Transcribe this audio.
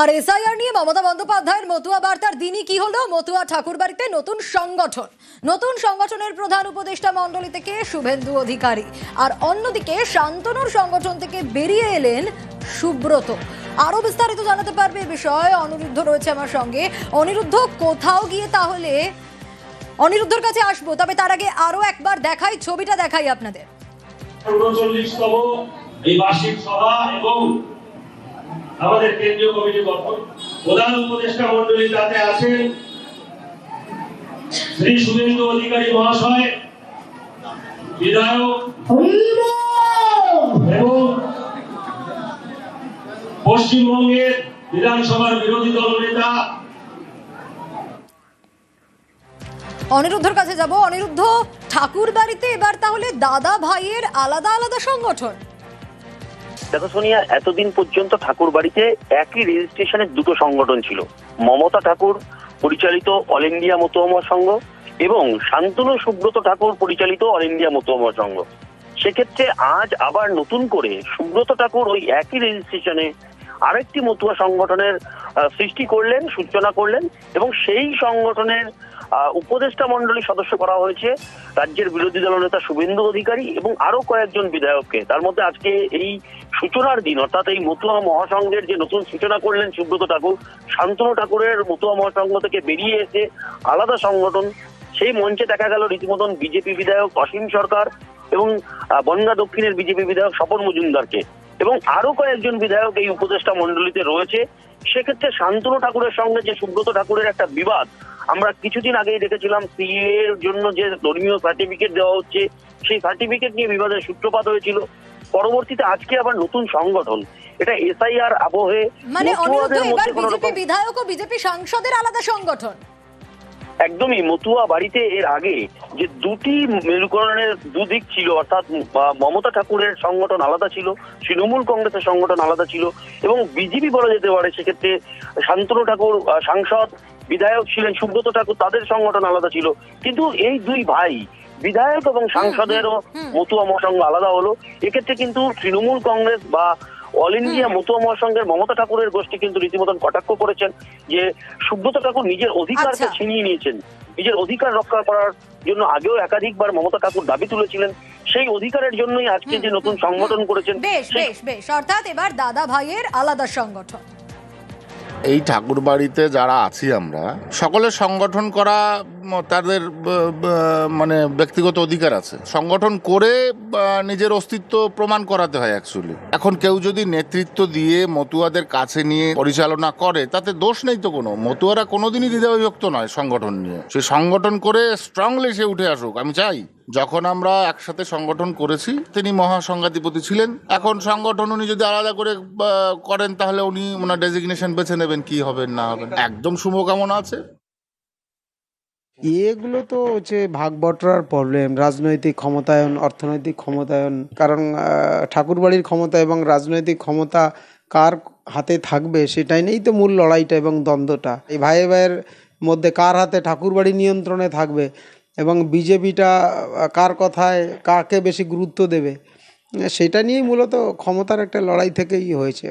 আর SIR নিয়ে মমতা বন্দ্যোপাধ্যায়ের মতুয়া বার্তার দিনই কি হলো? মতুয়া ঠাকুরবাড়িতে নতুন সংগঠন। নতুন সংগঠনের প্রধান উপদেষ্টা মণ্ডলী থেকে শুভেন্দু অধিকারী। আর অন্যদিকে শান্তনুর সংগঠন থেকে বেরিয়ে এলেন সুব্রত। আরও বিস্তারিত জানাতে পারবে এ বিষয়ে অনিরুদ্ধ রয়েছে আমার সঙ্গে। অনিরুদ্ধ, কোথাও গিয়ে তাহলে অনিরুদ্ধর কাছে আসব, তবে তার আগে আরও একবার দেখাই, ছবিটা দেখাই আপনাদের। এই বার্ষিক সভা এবং আমাদের কেন্দ্রীয় কমিটি গঠন। প্রধান উপদেষ্টা মন্ডলী তাতে আছেন শ্রী শুভেন্দু অধিকারী মহাশয় বিধায়ক এবং পশ্চিমবঙ্গের বিধানসভার বিরোধী দল নেতা। অনিরুদ্ধর কাছে যাব। অনিরুদ্ধ ঠাকুর বাড়িতে এবার তাহলে দাদা ভাইয়ের আলাদা আলাদা সংগঠন। দেখো সোনিয়া, এতদিন পর্যন্ত ঠাকুর বাড়িতে একই রেজিস্ট্রেশনের দুটো সংগঠন ছিল। মমতা ঠাকুর, পরিচালিত অল ইন্ডিয়া মতুয়ামা সংঘ এবং শান্তনু সুব্রত ঠাকুর, পরিচালিত অল ইন্ডিয়া মতুয়ামা সংঘ। সেক্ষেত্রে আজ আবার নতুন করে সুব্রত ঠাকুর ওই একই রেজিস্ট্রেশনে আরেকটি মতুয়া সংগঠনের সৃষ্টি করলেন, সূচনা করলেন এবং সেই সংগঠনের উপদেষ্টা মণ্ডলী সদস্য করা হয়েছে রাজ্যের বিরোধী দলনেতা শুভেন্দু অধিকারী এবং আরও কয়েকজন বিধায়ককে। তার মধ্যে আজকে এই সূচনার দিন, অর্থাৎ এই মতুয়া মহাসংঘের যে নতুন সূচনা করলেন সুব্রত ঠাকুর, শান্তনু ঠাকুরের মতুয়া মহাসংঘ থেকে বেরিয়ে এসে আলাদা সংগঠন, সেই মঞ্চে দেখা গেল রীতিমতন বিজেপি বিধায়ক অসীম সরকার এবং বনগা দক্ষিণের বিজেপি বিধায়ক স্বপন মজুমদারকে। এবং আরও কয়েকজন বিধায়ক এই উপদেষ্টা মণ্ডলীতে রয়েছে। সেক্ষেত্রে শান্তনু ঠাকুরের সঙ্গে যে সুব্রত ঠাকুরের একটা বিবাদ আমরা কিছুদিন আগেই দেখেছিলাম সিএ এর জন্য যে ধর্মীয় সার্টিফিকেট দেওয়া হচ্ছে সেই সার্টিফিকেট নিয়ে বিবাদের সূত্রপাত হয়েছিল। পরবর্তীতে আজকে আবার নতুন সংগঠন। এটা এসআইআর আবহে মানে বিজেপি বিধায়ক ও বিজেপি সাংসদের আলাদা সংগঠন। একদমই মতুয়া বাড়িতে এর আগে যে দুটি মেরুকরণের দুদিক ছিল অর্থাৎ মমতা ঠাকুরের সংগঠন আলাদা ছিল তৃণমূল কংগ্রেসের সংগঠন আলাদা ছিল এবং বিজেপি বলা যেতে পারে সেক্ষেত্রে শান্তনু ঠাকুর সাংসদ বিধায়ক ছিলেন সুব্রত ঠাকুর তাদের সংগঠন আলাদা ছিল কিন্তু এই দুই ভাই বিধায়ক এবং সাংসদেরও। মতুয়া মহাসংঘ আলাদা হলো এক্ষেত্রে কিন্তু তৃণমূল কংগ্রেস বা অল ইন্ডিয়া মতুয়া মহাসংঘের মমতা ঠাকুরের গোষ্ঠী কিন্তু রীতিমতন কটাক্ষ করেছেন যে সুব্রত ঠাকুর নিজের অধিকারকে আচ্ছা। ছিনিয়ে নিয়েছেন। নিজের অধিকার রক্ষা করার জন্য আগেও একাধিকবার মমতা ঠাকুর দাবি তুলেছিলেন। সেই অধিকারের জন্যই আজকে যে নতুন সংগঠন করেছেন বেশ বেশ বেশ। অর্থাৎ এবার দাদা ভাইয়ের আলাদা সংগঠন। এই ঠাকুর বাড়িতে যারা আছি আমরা সকলের সংগঠন করা তাদের মানে ব্যক্তিগত অধিকার আছে। সংগঠন করে নিজের অস্তিত্ব প্রমাণ করাতে হয় অ্যাকচুয়ালি এখন কেউ যদি নেতৃত্ব দিয়ে মতুয়াদের কাছে নিয়ে পরিচালনা করে, তাতে দোষ নেই তো কোনো। মতুয়ারা কোনোদিনই দ্বিধাবিভক্ত নয় সংগঠন নিয়ে। সে সংগঠন করে স্ট্রংলি সে উঠে আসুক, আমি চাই। যখন আমরা একসাথে সংগঠন করেছি, তিনি মহাসংঘাধিপতি ছিলেন। এখন সংগঠন উনি যদি আলাদা করে করেন, তাহলে উনি ওনার ডেজিগনেশন বেছে নেবেন কি হবেন না হবেন একদম শুভকামনা আছে। এগুলো তো হচ্ছে ভাগ বটরার প্রবলেম রাজনৈতিক ক্ষমতায়ন, অর্থনৈতিক ক্ষমতায়ন। কারণ ঠাকুরবাড়ির ক্ষমতা এবং রাজনৈতিক ক্ষমতা কার হাতে থাকবে, সেটাই নেই তো মূল লড়াইটা এবং দ্বন্দ্বটা। এই ভাই ভাইয়ের মধ্যে কার হাতে ঠাকুরবাড়ি নিয়ন্ত্রণে থাকবে এবং বিজেপিটা কার কথায় কাকে বেশি গুরুত্ব দেবে, সেটা নিয়েই মূলত ক্ষমতার একটা লড়াই থেকেই হয়েছে।